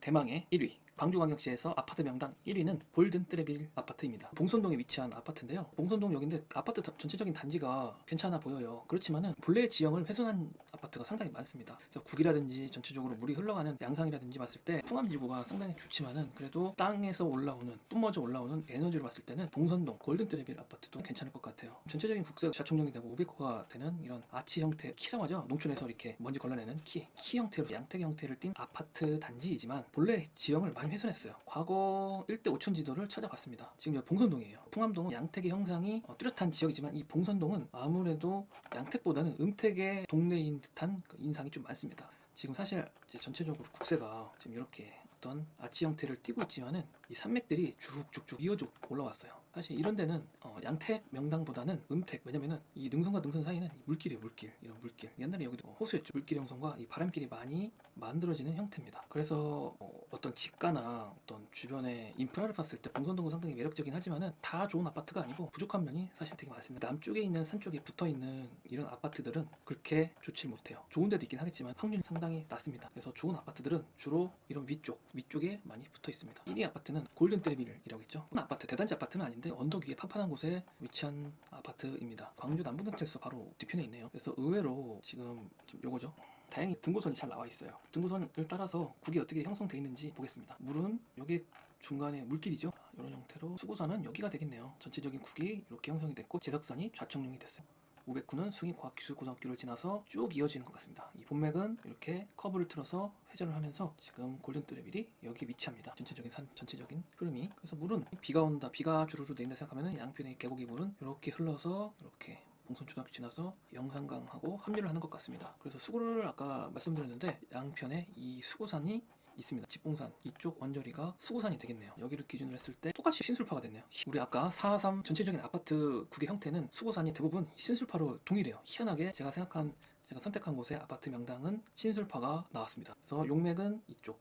대망의 1위 광주광역시에서 아파트 명당 1위는 골든 트레빌 아파트입니다. 봉선동에 위치한 아파트인데요. 봉선동 역인데 아파트 다- 전체적인 단지가 괜찮아 보여요. 그렇지만은 본래 지형을 훼손한 아파트가 상당히 많습니다. 그래서 국이라든지 전체적으로 물이 흘러가는 양상이라든지 봤을 때 풍암지구가 상당히 좋지만은 그래도 땅에서 올라오는 뿜어져 올라오는 에너지로 봤을 때는 봉선동 골든 트레빌 아파트도 괜찮을 것 같아요. 전체적인 국세 자총력이 되고 500호가 되는 이런 아치 형태 키라고 하죠. 농촌에서 이렇게 먼지 걸러내는 키, 키 형태로 양택 형태를 띈 아파트 단지이지만 본래 지형을 많이 훼손했어요. 과거 1대 5천 지도를 찾아봤습니다. 지금 여기 봉선동이에요. 풍암동은 양택의 형상이 어, 뚜렷한 지역이지만 이 봉선동은 아무래도 양택보다는 음택의 동네인 듯한 그 인상이 좀 많습니다. 지금 사실 전체적으로 국세가 지금 이렇게 어떤 아치 형태를 띠고 있지만은 이 산맥들이 쭉쭉쭉 이어져 올라왔어요. 사실 이런 데는 어, 양택 명당보다는 음택. 왜냐면은 이 능선과 능선 사이는 이 물길이에요 물길. 이런 물길. 옛날에 여기도 어, 호수였죠. 물길 형성과 이 바람길이 많이 만들어지는 형태입니다. 그래서 어, 어떤 집가나 어떤 주변의 인프라를 봤을 때 봉선동은 상당히 매력적이긴 하지만은 다 좋은 아파트가 아니고 부족한 면이 사실 되게 많습니다. 남쪽에 있는 산 쪽에 붙어 있는 이런 아파트들은 그렇게 좋지 못해요. 좋은 데도 있긴 하겠지만 확률이 상당히 낮습니다. 그래서 좋은 아파트들은 주로 이런 위쪽 위쪽에 많이 붙어 있습니다. 1위 아파트는 골든 트레빌이라고 있죠. 아파트 대단지 아파트는 아닌데 언덕 위에 판판한 곳에 위치한 아파트입니다. 광주 남부경찰서 바로 뒤편에 있네요. 그래서 의외로 지금 좀 요거죠. 다행히 등고선이 잘 나와 있어요. 등고선을 따라서 국이 어떻게 형성되어 있는지 보겠습니다. 물은 여기 중간에 물길이죠. 이런 형태로 수고선은 여기가 되겠네요. 전체적인 국이 이렇게 형성이 됐고 제석선이 좌청룡이 됐어요 509는 숭인과학기술고등학교를 지나서 쭉 이어지는 것 같습니다. 이 본맥은 이렇게 커브를 틀어서 회전을 하면서 지금 골든 트레빌이 여기 위치합니다. 전체적인 산 전체적인 흐름이 그래서 물은 비가 온다 비가 주르르 내린다 생각하면 양편의 계곡의 물은 이렇게 흘러서 이렇게 봉선초등학교 지나서 영산강하고 합류를 하는 것 같습니다. 그래서 수고를 아까 말씀드렸는데 양편에 이 수고산이 있습니다. 집봉산 이쪽 원저리가 수고산이 되겠네요. 여기를 기준으로 했을 때 똑같이 신술파가 됐네요. 우리 아까 443 전체적인 아파트 국의 형태는 수고산이 대부분 신술파로 동일해요. 희한하게 제가 생각한 제가 선택한 곳의 아파트 명당은 신술파가 나왔습니다. 그래서 용맥은 이쪽.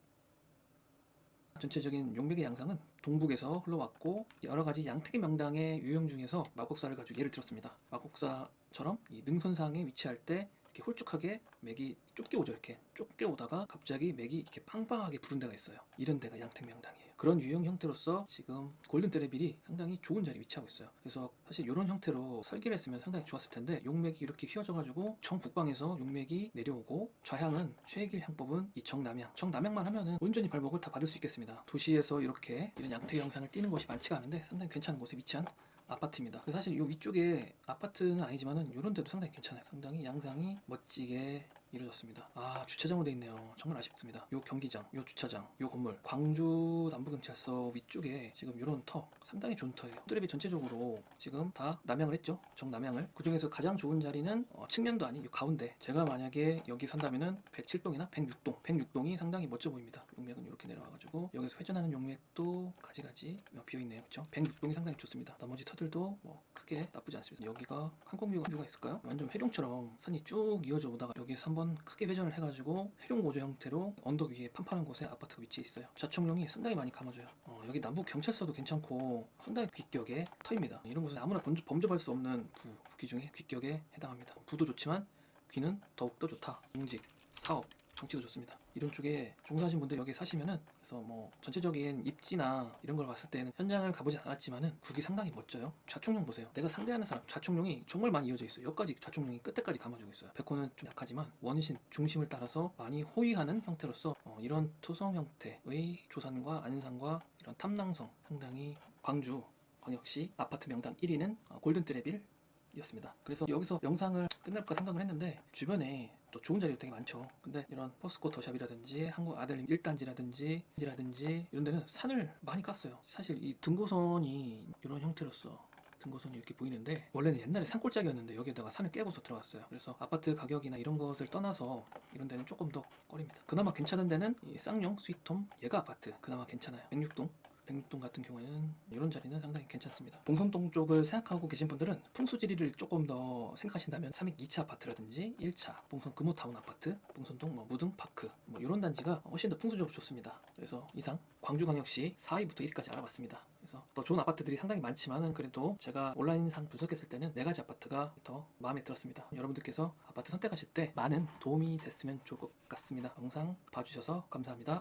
전체적인 용맥의 양상은 동북에서 흘러왔고 여러 가지 양택의 명당의 유형 중에서 마곡사를 가지고 예를 들었습니다. 마곡사처럼 이 능선상에 위치할 때 이렇게 홀쭉하게 맥이 좁게 오죠 이렇게. 좁게 오다가 갑자기 맥이 이렇게 빵빵하게 부른 데가 있어요. 이런 데가 양택 명당이에요 그런 유형 형태로서 지금 골든 트레빌이 상당히 좋은 자리에 위치하고 있어요 그래서 사실 이런 형태로 설계를 했으면 상당히 좋았을 텐데 용맥이 이렇게 휘어져 가지고 정북방에서 용맥이 내려오고 좌향은 최길 향법은 이 정남향 정남향만 하면은 온전히 발목을 다 받을 수 있겠습니다 도시에서 이렇게 이런 양택 형상을 띠는 곳이 많지가 않은데 상당히 괜찮은 곳에 위치한 아파트입니다. 사실 이 위쪽에 아파트는 아니지만은 이런 데도 상당히 괜찮아요. 상당히 양상이 멋지게 이루어졌습니다. 아 주차장으로 돼 있네요. 정말 아쉽습니다. 요 경기장, 요 주차장, 요 건물, 광주 남부경찰서 위쪽에 지금 이런 터 상당히 좋은 터예요. 트랩이 전체적으로 지금 다 남양을 했죠. 정남양을. 그 중에서 가장 좋은 자리는 어, 측면도 아닌 요 가운데. 제가 만약에 여기 산다면은 107동이나 106동, 106동이 상당히 멋져 보입니다. 용맥은 이렇게 내려와가지고 여기서 회전하는 용맥도 가지가지 비어 있네요. 그렇죠? 106동이 상당히 좋습니다. 나머지 터들도 뭐 크게 나쁘지 않습니다. 여기가 항공뷰가 뷰가 있을까요? 완전 회룡처럼 산이 쭉 이어져 오다가 여기서 한번 크게 회전을 해가지고 회룡 고조 형태로 언덕 위에 판판한 곳에 아파트가 위치해 있어요. 좌청룡이 상당히 많이 감아줘요. 어, 여기 남부 경찰서도 괜찮고 상당히 귀격의 터입니다. 이런 곳은 아무나 범- 범접할 수 없는 부, 부귀 중에 귀격에 해당합니다. 부도 좋지만 귀는 더욱더 좋다. 공직, 사업, 정치도 좋습니다. 이런 쪽에 종사하신 분들 여기 사시면은 그래서 뭐 전체적인 입지나 이런 걸 봤을 때는 현장을 가보지 않았지만은 국이 상당히 멋져요. 좌총룡 보세요. 내가 상대하는 사람 좌총룡이 정말 많이 이어져 있어요. 여기까지 좌총룡이 끝에까지 감아주고 있어요. 백호는 좀 약하지만 원신 중심을 따라서 많이 호위하는 형태로서 어, 이런 토성 형태의 조산과 안산과 이런 탐낭성 상당히 광주 광역시 아파트 명당 1위는 어, 골든 트레빌 이었습니다. 그래서 여기서 영상을 끝낼까 생각을 했는데 주변에 또 좋은 자리가 되게 많죠. 근데 이런 포스코 더샵이라든지 한국 아들림 1단지라든지 라든지 이런 데는 산을 많이 깠어요. 사실 이 등고선이 이런 형태로서 등고선이 이렇게 보이는데 원래는 옛날에 산골짜기였는데 여기에다가 산을 깨고서 들어갔어요. 그래서 아파트 가격이나 이런 것을 떠나서 이런 데는 조금 더 꺼립니다. 그나마 괜찮은 데는 이 쌍용 스위트홈 예가 아파트 그나마 괜찮아요. 106동 106동 같은 경우에는 이런 자리는 상당히 괜찮습니다. 봉선동 쪽을 생각하고 계신 분들은 풍수지리를 조금 더 생각하신다면 302차 아파트라든지 1차 봉선 금호타운 아파트, 봉선동 뭐 무등 파크 뭐 이런 단지가 훨씬 더 풍수적으로 좋습니다. 그래서 이상 광주광역시 4위부터 1위까지 알아봤습니다. 그래서 더 좋은 아파트들이 상당히 많지만은 그래도 제가 온라인상 분석했을 때는 네 가지 아파트가 더 마음에 들었습니다. 여러분들께서 아파트 선택하실 때 많은 도움이 됐으면 좋을 것 같습니다. 영상 봐주셔서 감사합니다.